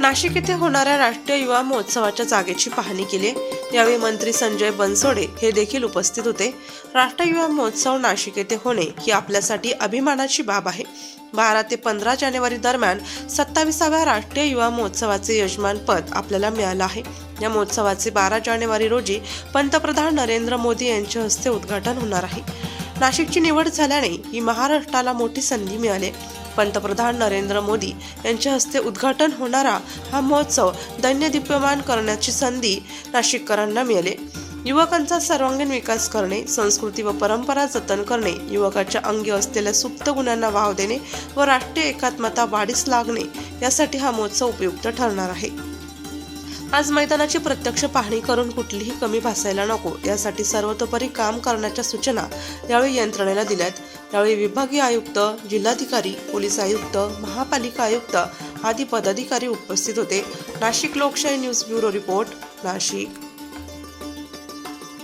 नाशिक येथे होणाऱ्या राष्ट्रीय युवा महोत्सवाच्या जागेची पाहणी केली. यावेळी मंत्री संजय बनसोडे हे देखील उपस्थित होते. राष्ट्रीय युवा महोत्सव नाशिक येथे होणे ही आपल्यासाठी अभिमानाची बाब आहे. बारा ते पंधरा जानेवारी दरम्यान सत्ताविसाव्या राष्ट्रीय युवा महोत्सवाचे यजमानपद आपल्याला मिळालं आहे. या महोत्सवाचे बारा जानेवारी रोजी पंतप्रधान नरेंद्र मोदी यांच्या हस्ते उद्घाटन होणार आहे. नाशिकची निवड झाल्याने ही महाराष्ट्राला मोठी संधी मिळाली. पंतप्रधान नरेंद्र मोदी यांच्या हस्ते उद्घाटन होणारा हा महोत्सव दैन्यदीप्यमान करण्याची संधी नाशिककरांना मिळाली. युवकांचा सर्वांगीण विकास करणे संस्कृती व परंपरा जतन करणे युवकाच्या अंगी असलेल्या सुप्त गुणांना वाव देणे व राष्ट्रीय एकात्मता वाढीस लागणे यासाठी हा महोत्सव उपयुक्त ठरणार आहे. आज मैदानाची प्रत्यक्ष पाहणी करून कुठलीही कमी भासायला नको यासाठी सर्वतोपरी काम करण्याच्या सूचना यावेळी यंत्रणेला दिल्यात. यावेळी विभागीय आयुक्त जिल्हाधिकारी पोलीस आयुक्त महापालिका आयुक्त आदी पदाधिकारी उपस्थित होते. नाशिक लोकशाही न्यूज ब्युरो रिपोर्ट नाशिक.